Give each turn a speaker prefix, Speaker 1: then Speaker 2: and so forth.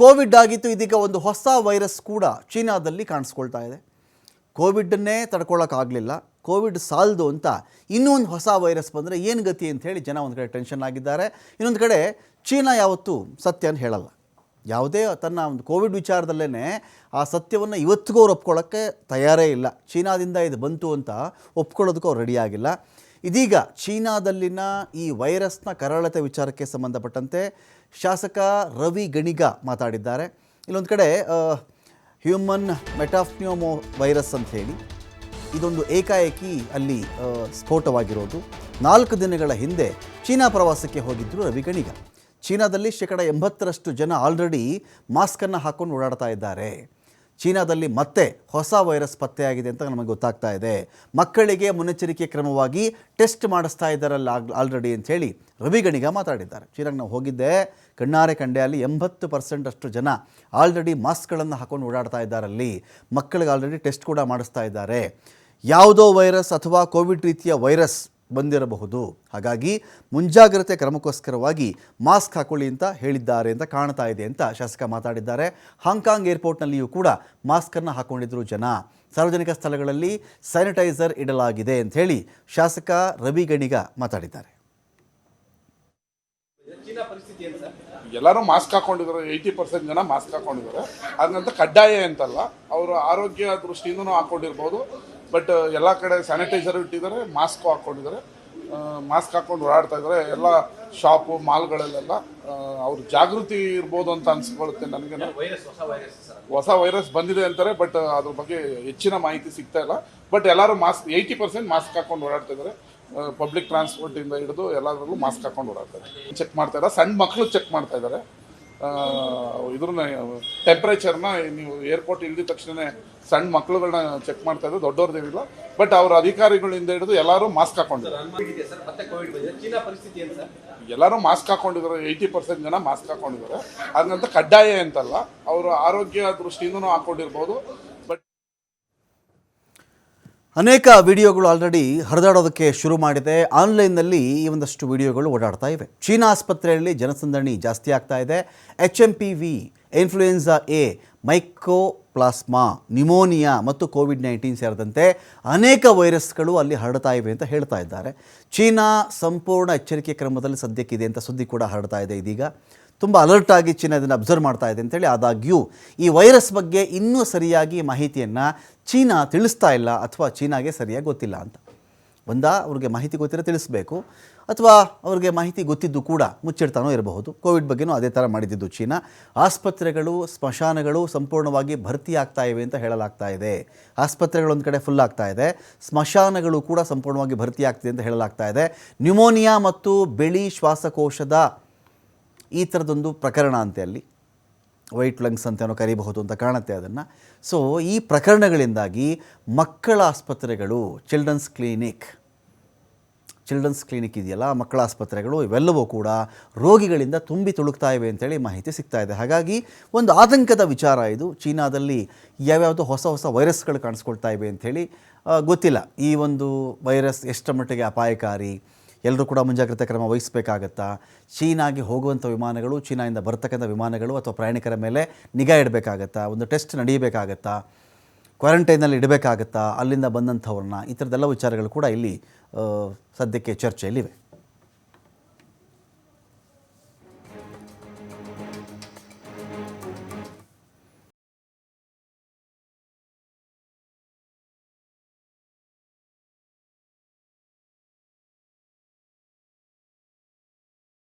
Speaker 1: Covid ಆಗಿತ್ತು, ಇದೀಗ ಒಂದು ಹೊಸ ವೈರಸ್ ಕೂಡ ಚೀನಾದಲ್ಲಿ ಕಾಣಿಸ್ಕೊಳ್ತಾ ಇದೆ. ಕೋವಿಡನ್ನೇ ತಡ್ಕೊಳ್ಳೋಕ್ಕಾಗಲಿಲ್ಲ ಕೋವಿಡ್ ಸಾಲದು ಅಂತ ಇನ್ನೊಂದು ಹೊಸ ವೈರಸ್ ಬಂದರೆ ಏನು ಗತಿ ಅಂತ ಹೇಳಿ ಜನ ಒಂದು ಕಡೆ ಟೆನ್ಷನ್ ಆಗಿದ್ದಾರೆ. ಇನ್ನೊಂದು ಕಡೆ ಚೀನಾ ಯಾವತ್ತೂ ಅಂತ ಹೇಳಲ್ಲ. ಯಾವುದೇ ತನ್ನ ಒಂದು ಕೋವಿಡ್ ವಿಚಾರದಲ್ಲೇ ಆ ಸತ್ಯವನ್ನು ಇವತ್ತಿಗೂ ಅವ್ರು ಒಪ್ಕೊಳ್ಳೋಕ್ಕೆ ತಯಾರೇ ಇಲ್ಲ. ಚೀನಾದಿಂದ ಇದು ಬಂತು ಅಂತ ಒಪ್ಕೊಳ್ಳೋದಕ್ಕೂ ಅವ್ರು ರೆಡಿಯಾಗಿಲ್ಲ ಇದೀಗ ಚೀನಾದಲ್ಲಿನ ಈ ವೈರಸ್ನ ಕರಾಳತೆ ವಿಚಾರಕ್ಕೆ ಸಂಬಂಧಪಟ್ಟಂತೆ ಶಾಸಕ ರವಿ ಗಣಿಗ ಮಾತಾಡಿದ್ದಾರೆ. ಇಲ್ಲೊಂದು ಕಡೆ ಹ್ಯೂಮನ್ ಮೆಟಾಫ್ನಿಯೋಮೋ ವೈರಸ್ ಅಂತ ಹೇಳಿ ಇದೊಂದು ಏಕಾಏಕಿ ಅಲ್ಲಿ ಸ್ಫೋಟವಾಗಿರೋದು. ನಾಲ್ಕು ದಿನಗಳ ಹಿಂದೆ ಚೀನಾ ಪ್ರವಾಸಕ್ಕೆ ಹೋಗಿದ್ದರು ರವಿ ಗಣಿಗ. ಚೀನಾದಲ್ಲಿ ಶೇಕಡ ಎಂಬತ್ತರಷ್ಟು ಜನ ಆಲ್ರೆಡಿ ಮಾಸ್ಕನ್ನು ಹಾಕೊಂಡು ಓಡಾಡ್ತಾ ಇದ್ದಾರೆ. ಚೀನಾದಲ್ಲಿ ಮತ್ತೆ ಹೊಸ ವೈರಸ್ ಪತ್ತೆಯಾಗಿದೆ ಅಂತ ನಮಗೆ ಗೊತ್ತಾಗ್ತಾ ಇದೆ. ಮಕ್ಕಳಿಗೆ ಮುನ್ನೆಚ್ಚರಿಕೆ ಕ್ರಮವಾಗಿ ಟೆಸ್ಟ್ ಮಾಡಿಸ್ತಾ ಇದ್ದಾರಲ್ಲ ಆಲ್ರೆಡಿ ಅಂಥೇಳಿ ರವಿ ಗಣಿಗ ಮಾತಾಡಿದ್ದಾರೆ. ಚೀನಾಗೆ ನಾವು ಹೋಗಿದ್ದೆ, ಕಣ್ಣಾರೆ ಕಂಡೆ ಅಲ್ಲಿ ಎಂಬತ್ತು ಪರ್ಸೆಂಟ್ ಅಷ್ಟು ಜನ ಆಲ್ರೆಡಿ ಮಾಸ್ಕ್ಗಳನ್ನು ಹಾಕೊಂಡು ಓಡಾಡ್ತಾ ಇದ್ದಾರಲ್ಲಿ ಮಕ್ಕಳಿಗೆ ಆಲ್ರೆಡಿ ಟೆಸ್ಟ್ ಕೂಡ ಮಾಡಿಸ್ತಾ ಇದ್ದಾರೆ. ಯಾವುದೋ ವೈರಸ್ ಅಥವಾ ಕೋವಿಡ್ ರೀತಿಯ ವೈರಸ್ ಬಂದಿರಬಹುದು. ಹಾಗಾಗಿ ಮುಂಜಾಗ್ರತೆ ಕ್ರಮಕ್ಕೋಸ್ಕರವಾಗಿ ಮಾಸ್ಕ್ ಹಾಕೊಳ್ಳಿ ಅಂತ ಹೇಳಿದ್ದಾರೆ ಅಂತ ಕಾಣ್ತಾ ಇದೆ ಅಂತ ಶಾಸಕ ಮಾತಾಡಿದ್ದಾರೆ. ಹಾಂಗ್ಕಾಂಗ್ ಏರ್ಪೋರ್ಟ್ನಲ್ಲಿಯೂ ಕೂಡ ಮಾಸ್ಕನ್ನು ಹಾಕೊಂಡಿದ್ರು ಜನ. ಸಾರ್ವಜನಿಕ ಸ್ಥಳಗಳಲ್ಲಿ ಸ್ಯಾನಿಟೈಸರ್ ಇಡಲಾಗಿದೆ ಅಂತ ಹೇಳಿ ಶಾಸಕ ರವಿ ಗಣಿಗ ಮಾತಾಡಿದ್ದಾರೆ.
Speaker 2: ಎಲ್ಲರೂ ಮಾಸ್ಕ್ ಹಾಕೊಂಡಿದ್ದಾರೆ. ಏಯ್ಟಿ ಪರ್ಸೆಂಟ್ ಜನ ಮಾಸ್ಕ್ ಹಾಕೊಂಡಿದ್ದಾರೆ. ಅದನ್ನಂತ ಕಡ್ಡಾಯ ಅಂತಲ್ಲ. ಅವರು ಆರೋಗ್ಯ ದೃಷ್ಟಿಯಿಂದನೂ ಹಾಕೊಂಡಿರ್ಬೋದು. ಬಟ್ ಎಲ್ಲ ಕಡೆ ಸ್ಯಾನಿಟೈಸರ್ ಇಟ್ಟಿದ್ದಾರೆ ಮಾಸ್ಕ್ ಹಾಕೊಂಡಿದ್ದಾರೆ. ಮಾಸ್ಕ್ ಹಾಕೊಂಡು ಓಡಾಡ್ತಾ ಇದ್ದಾರೆ. ಎಲ್ಲ ಶಾಪು ಮಾಲ್ಗಳಲ್ಲೆಲ್ಲ ಅವ್ರ ಜಾಗೃತಿ ಇರ್ಬೋದು ಅಂತ ಅನ್ಸ್ಕೊಳುತ್ತೆ ನನಗೆ. ಹೊಸ ವೈರಸ್ ಬಂದಿದೆ ಅಂತಾರೆ ಬಟ್ ಅದ್ರ ಬಗ್ಗೆ ಹೆಚ್ಚಿನ ಮಾಹಿತಿ ಸಿಗ್ತಾ ಇಲ್ಲ. ಬಟ್ ಎಲ್ಲರೂ ಮಾಸ್ಕ್ ಏಯ್ಟಿ ಪರ್ಸೆಂಟ್ ಮಾಸ್ಕ್ ಹಾಕೊಂಡು ಓಡಾಡ್ತಾ ಇದ್ದಾರೆ. ಪಬ್ಲಿಕ್ ಟ್ರಾನ್ಸ್ಪೋರ್ಟ್ ಇಂದ ಹಿಡಿದು ಎಲ್ಲದರಲ್ಲೂ ಮಾಸ್ಕ್ ಹಾಕೊಂಡು ಓಡಾಡ್ತಾರೆ ಚೆಕ್ ಮಾಡ್ತಾ ಇದ್ದಾರೆ. ಸಣ್ಣ ಮಕ್ಕಳು ಚೆಕ್ ಮಾಡ್ತಾ ಇದ್ದಾರೆ. ಇದ್ರನ್ನ ಟೆಂಪ್ರೇಚರ್ನ ನೀವು ಏರ್ಪೋರ್ಟ್ ಇಳಿದ ತಕ್ಷಣ ಸಣ್ಣ ಮಕ್ಕಳುಗಳನ್ನ ಚೆಕ್ ಮಾಡ್ತಾ ಇದ್ದಾರೆ ದೊಡ್ಡವ್ರದೇನಿಲ್ಲ ಬಟ್ ಅವ್ರ ಅಧಿಕಾರಿಗಳಿಂದ ಹಿಡಿದು ಎಲ್ಲರೂ ಮಾಸ್ಕ್ ಹಾಕೊಂಡಿದ್ದಾರೆ ಎಲ್ಲರೂ ಮಾಸ್ಕ್ ಹಾಕೊಂಡಿದ್ದಾರೆ ಏಯ್ಟಿ ಪರ್ಸೆಂಟ್ ಜನ ಮಾಸ್ಕ್ ಹಾಕೊಂಡಿದ್ದಾರೆ. ಅದನ್ನಂತ ಕಡ್ಡಾಯ ಅಂತಲ್ಲ, ಅವರು ಆರೋಗ್ಯ ದೃಷ್ಟಿಯಿಂದನೂ ಹಾಕೊಂಡಿರ್ಬೋದು.
Speaker 1: ಅನೇಕ ವಿಡಿಯೋಗಳು ಆಲ್ರೆಡಿ ಹರಿದಾಡೋದಕ್ಕೆ ಶುರು ಮಾಡಿದೆ. ಆನ್ಲೈನ್ನಲ್ಲಿ ಈ ಒಂದಷ್ಟು ವಿಡಿಯೋಗಳು ಓಡಾಡ್ತಾ ಇವೆ. ಚೀನಾ ಆಸ್ಪತ್ರೆಯಲ್ಲಿ ಜನಸಂದಣಿ ಜಾಸ್ತಿ ಆಗ್ತಾ ಇದೆ. H M P V influenza A mycoplasma pneumonia ಮತ್ತು ಕೋವಿಡ್ ನೈನ್ಟೀನ್ ಸೇರಿದಂತೆ ಅನೇಕ ವೈರಸ್ಗಳು ಅಲ್ಲಿ ಹರಡ್ತಾ ಇವೆ ಅಂತ ಹೇಳ್ತಾ ಇದ್ದಾರೆ. ಚೀನಾ ಸಂಪೂರ್ಣ ಎಚ್ಚರಿಕೆ ಕ್ರಮದಲ್ಲಿ ಸದ್ಯಕ್ಕಿದೆ ಅಂತ ಸುದ್ದಿ ಕೂಡ ಹರಡ್ತಾ ಇದೆ ಇದೀಗ. ತುಂಬ ಅಲರ್ಟ್ ಆಗಿ ಚೀನಾ ಇದನ್ನು ಅಬ್ಸರ್ವ್ ಮಾಡ್ತಾ ಇದೆ ಅಂತೇಳಿ ಆದಾಗ್ಯೂ ಈ ವೈರಸ್ ಬಗ್ಗೆ ಇನ್ನೂ ಸರಿಯಾಗಿ ಮಾಹಿತಿಯನ್ನು ಚೀನಾ ತಿಳಿಸ್ತಾ ಇಲ್ಲ ಅಥವಾ ಚೀನಾಗೆ ಸರಿಯಾಗಿ ಗೊತ್ತಿಲ್ಲ ಅಂತ. ಒಂದ ಅವ್ರಿಗೆ ಮಾಹಿತಿ ಗೊತ್ತಿರೋ ತಿಳಿಸ್ಬೇಕು. ಅಥವಾ ಅವ್ರಿಗೆ ಮಾಹಿತಿ ಗೊತ್ತಿದ್ದು ಕೂಡ ಮುಚ್ಚಿಡ್ತಾನೋ ಇರಬಹುದು. ಕೋವಿಡ್ ಬಗ್ಗೆನೂ ಅದೇ ಥರ ಮಾಡಿದ್ದು ಚೀನಾ. ಆಸ್ಪತ್ರೆಗಳು, ಸ್ಮಶಾನಗಳು ಸಂಪೂರ್ಣವಾಗಿ ಭರ್ತಿ ಆಗ್ತಾ ಇವೆ ಅಂತ ಹೇಳಲಾಗ್ತಾ ಇದೆ. ಆಸ್ಪತ್ರೆಗಳು ಒಂದು ಕಡೆ ಫುಲ್ ಆಗ್ತಾ ಇದೆ. ಸ್ಮಶಾನಗಳು ಕೂಡ ಸಂಪೂರ್ಣವಾಗಿ ಭರ್ತಿ ಆಗ್ತಿದೆ ಅಂತ ಹೇಳಲಾಗ್ತಾ ಇದೆ. ನ್ಯೂಮೋನಿಯಾ ಮತ್ತು ಬೆಳಿ ಶ್ವಾಸಕೋಶದ ಈ ಥರದೊಂದು ಪ್ರಕರಣ ಅಂತೆ ಅಲ್ಲಿ. ವೈಟ್ ಲಂಗ್ಸ್ ಅಂತ ಏನೋ ಕರಿಬಹುದು ಅಂತ ಕಾಣುತ್ತೆ ಅದನ್ನು. ಸೊ ಈ ಪ್ರಕರಣಗಳಿಂದಾಗಿ ಮಕ್ಕಳ ಆಸ್ಪತ್ರೆಗಳು ಚಿಲ್ಡ್ರನ್ಸ್ ಕ್ಲಿನಿಕ್ ಚಿಲ್ಡ್ರನ್ಸ್ ಕ್ಲಿನಿಕ್ ಇದೆಯಲ್ಲ, ಮಕ್ಕಳ ಆಸ್ಪತ್ರೆಗಳು ಇವೆಲ್ಲವೂ ಕೂಡ ರೋಗಿಗಳಿಂದ ತುಂಬಿ ತುಳುಕ್ತಾ ಇವೆ ಅಂತೇಳಿ ಮಾಹಿತಿ ಸಿಗ್ತಾ ಇದೆ. ಹಾಗಾಗಿ ಒಂದು ಆತಂಕದ ವಿಚಾರ ಇದು. ಚೀನಾದಲ್ಲಿ ಯಾವ್ಯಾವುದೋ ಹೊಸ ಹೊಸ ವೈರಸ್ಗಳು ಕಾಣಿಸ್ಕೊಳ್ತಾ ಇವೆ ಅಂಥೇಳಿ ಗೊತ್ತಿಲ್ಲ. ಈ ಒಂದು ವೈರಸ್ ಎಷ್ಟರ ಮಟ್ಟಿಗೆ ಅಪಾಯಕಾರಿ ಎಲ್ಲರೂ ಕೂಡ ಮುಂಜಾಗ್ರತೆ ಕ್ರಮ ವಹಿಸಬೇಕಾಗತ್ತಾ? ಚೀನಾಗೆ ಹೋಗುವಂಥ ವಿಮಾನಗಳು ಚೀನಾದಿಂದ ಬರ್ತಕ್ಕಂಥ ವಿಮಾನಗಳು ಅಥವಾ ಪ್ರಯಾಣಿಕರ ಮೇಲೆ ನಿಗಾ ಇಡಬೇಕಾಗತ್ತಾ? ಒಂದು ಟೆಸ್ಟ್ ನಡೆಯಬೇಕಾಗತ್ತಾ? ಕ್ವಾರಂಟೈನಲ್ಲಿ ಇಡಬೇಕಾಗತ್ತಾ? ಅಲ್ಲಿಂದ ಬಂದಂಥವ್ರನ್ನ? ಈ ಥರದೆಲ್ಲ ವಿಚಾರಗಳು ಕೂಡ ಇಲ್ಲಿ ಸದ್ಯಕ್ಕೆ ಚರ್ಚೆಯಲ್ಲಿವೆ.